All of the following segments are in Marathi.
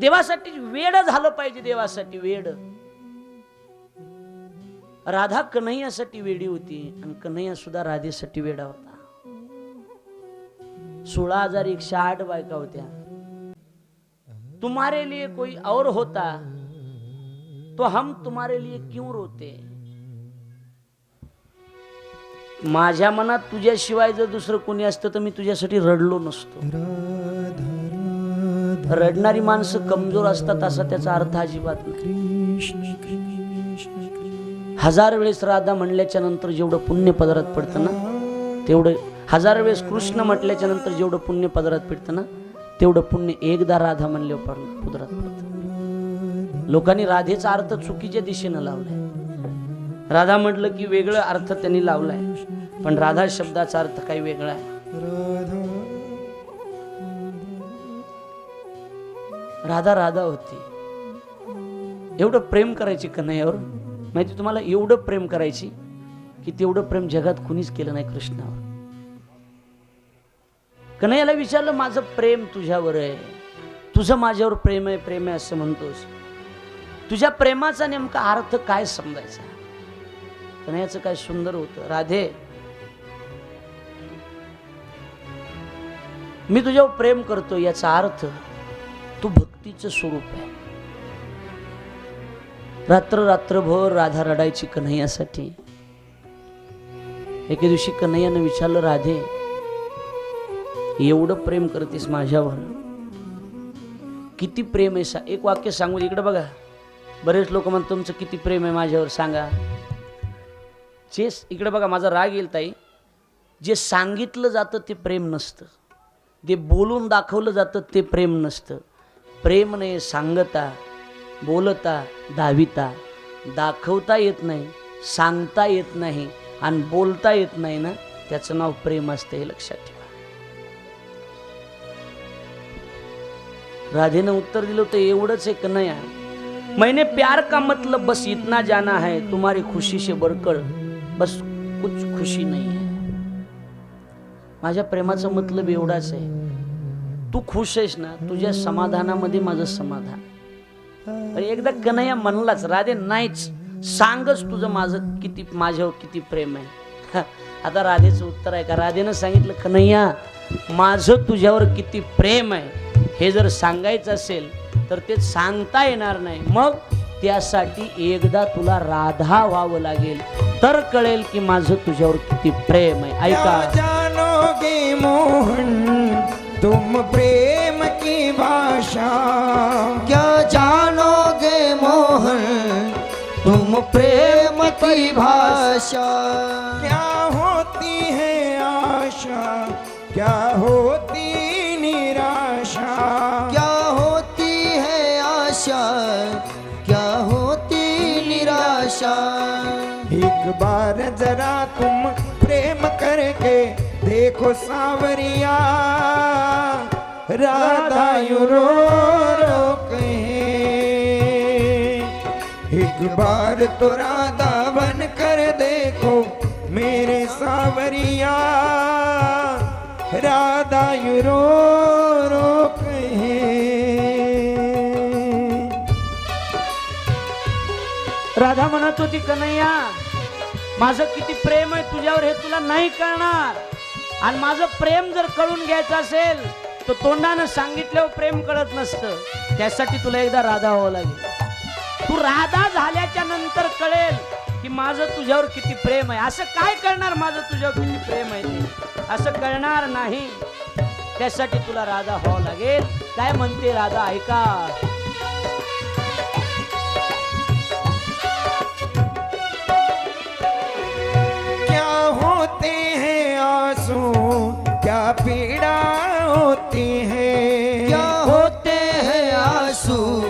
देवासाठी वेड झालं पाहिजे देवासाठी वेड. राधा कन्हैयासाठी वेडी होती आणि कन्हैया सुद्धा राधेसाठी वेडा होता. सोळा हजार एकशे आठ बायका होत्या. तुम्हारे लिए कोई और होता तो हम तुम्हारे लिए क्यों रोते? माझ्या मनात तुझ्याशिवाय जर दुसरं कोणी असतं तर मी तुझ्यासाठी रडलो नसतो. रडणारी माणसं कमजोर असतात असा त्याचा अर्थ अजिबात नाही. हजार वेळेस राधा म्हणल्याच्या नंतर जेवढं पुण्य पदरात पडतं ना तेवढं हजार वेळेस कृष्ण म्हटल्याच्या नंतर जेवढं पुण्य पदरात पडतं ना तेवढं पुण्य एकदा राधा म्हणल्यावर पदरात पडतं. लोकांनी राधेचा अर्थ चुकीच्या दिशेनं लावलाय. राधा म्हटलं की वेगळं अर्थ त्यांनी लावलाय. पण राधा शब्दाचा अर्थ काही वेगळा आहे. राधा राधा होती. एवढं प्रेम करायची कन्हैयावर माहिती तुम्हाला? एवढं प्रेम करायची की तेवढं प्रेम जगात कुणीच केलं नाही कृष्णावर. कन्हैयाला विचारलं माझं प्रेम तुझ्यावर आहे. तुझं माझ्यावर प्रेम आहे प्रेम आहे असं म्हणतोस. तुझ्या प्रेमाचा नेमका अर्थ काय समजायचा? कन्हैयाचं काय सुंदर होतं? राधे मी तुझ्यावर प्रेम करतो याचा अर्थ तू भक्तीचं स्वरूप आहे. रात्र रात्रभर राधा रडायची कन्हैयासाठी. एके दिवशी कन्हैयानं विचारलं राधे एवढं प्रेम करतेस माझ्यावर. किती प्रेम आहे सा एक वाक्य सांगू इकडं इकडे बघा. बरेच लोक म्हणतात तुमचं किती प्रेम आहे माझ्यावर सांगा. जे इकडे बघा माझा राग येईल ताई. जे सांगितलं जातं ते प्रेम नसतं. जे बोलून दाखवलं जातं ते प्रेम नसतं. प्रेम नाही सांगता बोलता धाविता. दाखवता येत नाही सांगता येत नाही आणि बोलता येत नाही ना त्याचं नाव प्रेम असतं हे लक्षात ठेवा. राधेनं उत्तर दिलं होतं एवढंच आहे कन्हैया मैंने प्यार का मतलब बस इतना जाना है तुम्हारी खुशी से बढ़कर बस कुछ खुशी नहीं है. माझ्या प्रेमाचा मतलब एवढाच आहे. तू खुश आहेस ना तुझ्या समाधानामध्ये माझं समाधान. अरे एकदा कन्हैया म्हणलाच राधे नाहीच. सांगच तुझं माझं किती माझ्यावर किती प्रेम आहे. आता राधेचं उत्तर आहे का? राधेनं सांगितलं कन्हैया माझं तुझ्यावर किती प्रेम आहे. हे जर सांगायचं असेल तर ते सांगता येणार नाही. मग त्यासाठी एकदा तुला राधा व्हावं लागेल. तर कळेल की माझं तुझ्यावर किती प्रेम आहे. ऐका. जानोगे मोहन. तुम प्रेम की भाषा। क्या जानोगे मोहन? तुम प्रेम की भाषा। क्या होती है आशा? क्या होती निराशा? क्या होती है आशा? क्या होती निराशा? एक बार जरा तुम प्रेम करके देखो सावरिया राधा यू रो रो कहे एक बार तो राधा बन कर देखो मेरे सावरिया राधा यू रो रो कहे राधा म्हणत होती कन्हैया माझं किती प्रेम आहे तुझ्यावर हे तुला नाही कळणार. आणि माझं प्रेम जर कळून घ्यायचं असेल तर तोंडानं सांगितल्यावर प्रेम कळत नसतं. त्यासाठी तुला एकदा राधा व्हावं लागेल. तू राधा झाल्याच्यानंतर कळेल की माझं तुझ्यावर किती प्रेम आहे. असं काय कळणार माझं तुझ्यावर किती प्रेम आहे ते? असं कळणार नाही. त्यासाठी तुला राधा व्हावं लागेल. काय म्हणते राधा? ऐका. पीड़ा होती है। क्या होते हैं आँसू?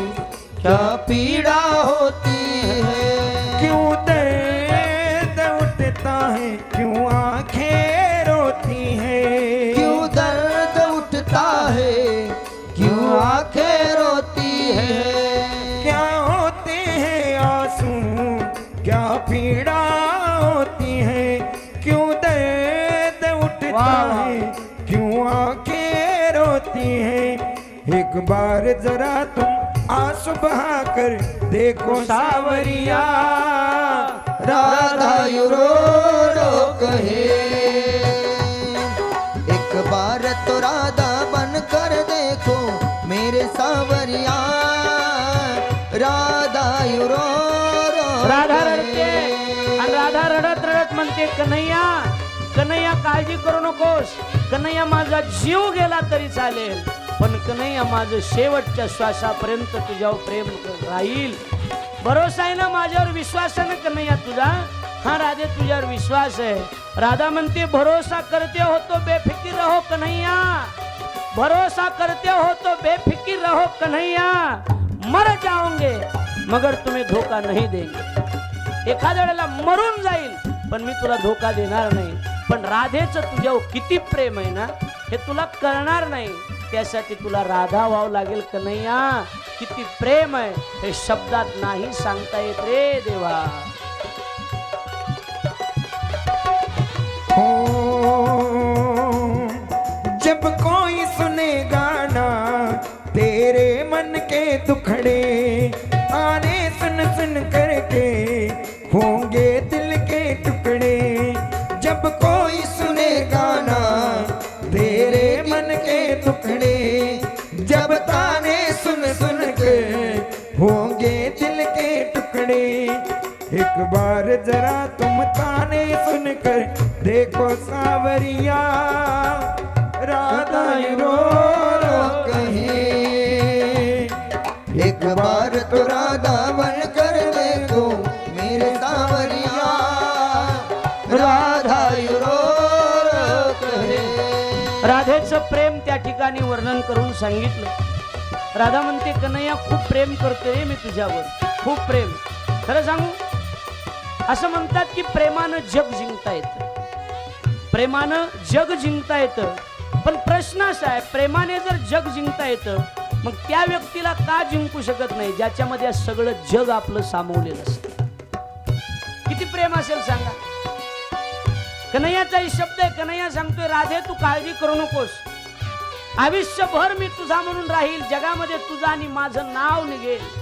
क्या पीड़ा होती है? क्यों दर्द उठता है? क्यों आँखें रोती है? क्यों दर्द उठता है? क्यों आँखें रोती है? क्या होते हैं आँसू? क्या पीड़ा क्यों आंखें रोती है। एक बार जरा तुम आंसू बहा कर देखो सावरिया। राधा यू रो रो कहे। एक बार तो राधा बन कर देखो मेरे सावरिया। राधा यू रो रो राधा. रडते राधा रडत रडत म्हणते कन्हैया काळजी करू नकोस. कन्हैया माझा जीव गेला तरी चालेल. पण कन्हैया माझं शेवटच्या श्वासापर्यंत तुझ्यावर प्रेम राहील. भरोसा आहे ना माझ्यावर? विश्वास आहे ना कन्हैया तुझा? हा राधे तुझ्यावर विश्वास आहे. राधा म्हणते भरोसा करते हो तो बेफिकीर रहो कन्हैया. भरोसा करते हो तो बेफिकीर रहो कन्हैया. मर जाओगे मगर तुम्ही धोका नाही देंगे. एखाद्या वेळेला मरून जाईल पण मी तुला धोका देणार नाही. पण राधेचं तुझ्यावर किती प्रेम आहे ना हे तुला कळणार नाही. त्यासाठी तुला राधा व्हावं लागेल कन्हैया किती प्रेम आहे. हे शब्दात नाही सांगता येत रे देवा. हो, जब कोई सुने गाना तेरे मन के दुखड़े आने सुन सुन करके होंगे दिल के टुकड़े। देखो सावरिया राधा रो रो कहे। एक बार तो राधा बन कर देखो मेरे सावरिया राधा रो रो कहे। राधेचं प्रेम त्या ठिकाणी वर्णन करून सांगितलं. राधा म्हणते कन्हैया खूप प्रेम करतोय मी तुझ्यावर. खूप प्रेम. खरं सांगू? असं म्हणतात की प्रेमानं जग जिंकता येतं. प्रेमानं जग जिंकता येतं. पण प्रश्न असा आहे प्रेमाने जर जग जिंकता येतं मग त्या व्यक्तीला का जिंकू शकत नाही? ज्याच्यामध्ये सगळं जग आपलं सामावलेलं असतं. किती प्रेम असेल सांगा? कन्हैयाचा शब्द आहे कन्हैया सांगतोय राधे तू काळजी करू नकोस. आयुष्यभर मी तुझा म्हणून राहील. जगामध्ये तुझं आणि माझं नाव निघेल.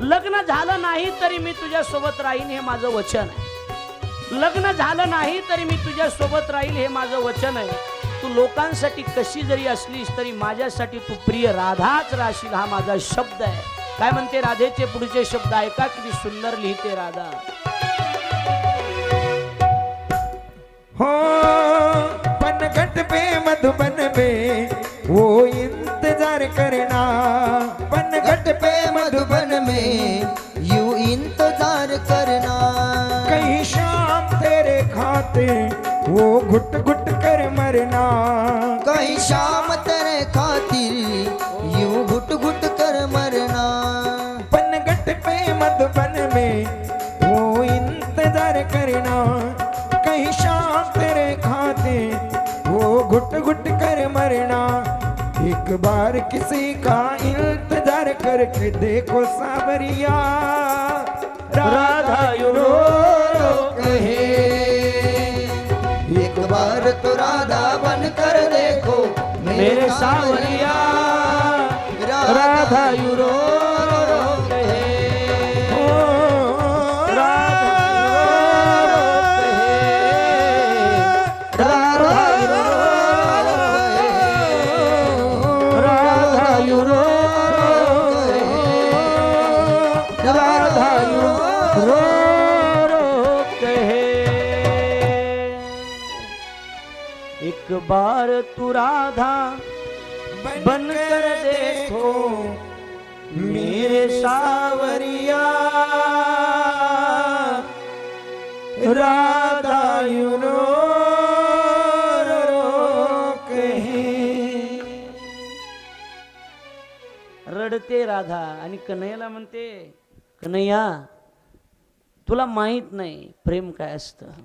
लग्न झालं नाही तरी मी तुझ्या सोबत राहीन हे माझं वचन आहे. लग्न झालं नाही तरी मी तुझ्या सोबत राहील हे माझं वचन आहे. तू लोकांसाठी कशी जरी असलीस तरी माझ्यासाठी तू प्रिय राधाच राहशील हा माझा शब्द आहे. काय म्हणते राधेचे पुढचे शब्द ऐका किती सुंदर लिहिते राधा. हो पनघट पे मधुबन पे वो इंतजार करना. पनघट पे मधुबन खाते वो घुट घुट कर मरना। कहीं शाम तेरे खातिर यू घुट घुट कर मरना। पनघट पे मधुबन में वो इंतज़ार करना। कहीं शाम तेरे खाते वो घुट घुट कर मरना। एक बार किसी का इंतज़ार करके देखो सावरिया। राधा तो राधा बन कर देखो मेरे सावरिया। राधा यूरो रो एक बार तू राधा बन कर देखो मेरे सावरिया राधा यू रो रो कहे रडते राधा आणि कन्हैयाला म्हणते कन्हैया तुला माहीत नाही प्रेम काय असतं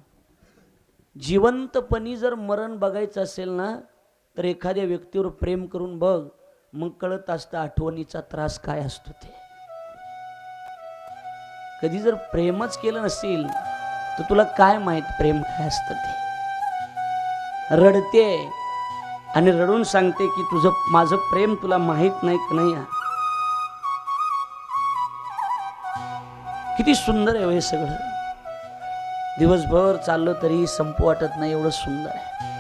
जिवंतपणी जर मरण बघायचं असेल ना तर एखाद्या व्यक्तीवर प्रेम करून बघ मग कळत असतं आठवणीचा त्रास काय असतो ते. कधी जर प्रेमच केलं नसेल तर तुला काय माहीत प्रेम काय असतं ते. रडते आणि रडून सांगते की तुझं माझं प्रेम तुला माहीत नाही का नाही? किती सुंदर आहे हो हे सगळं. दिवसभर चाललं तरी संपू वाटत नाही एवढं सुंदर आहे.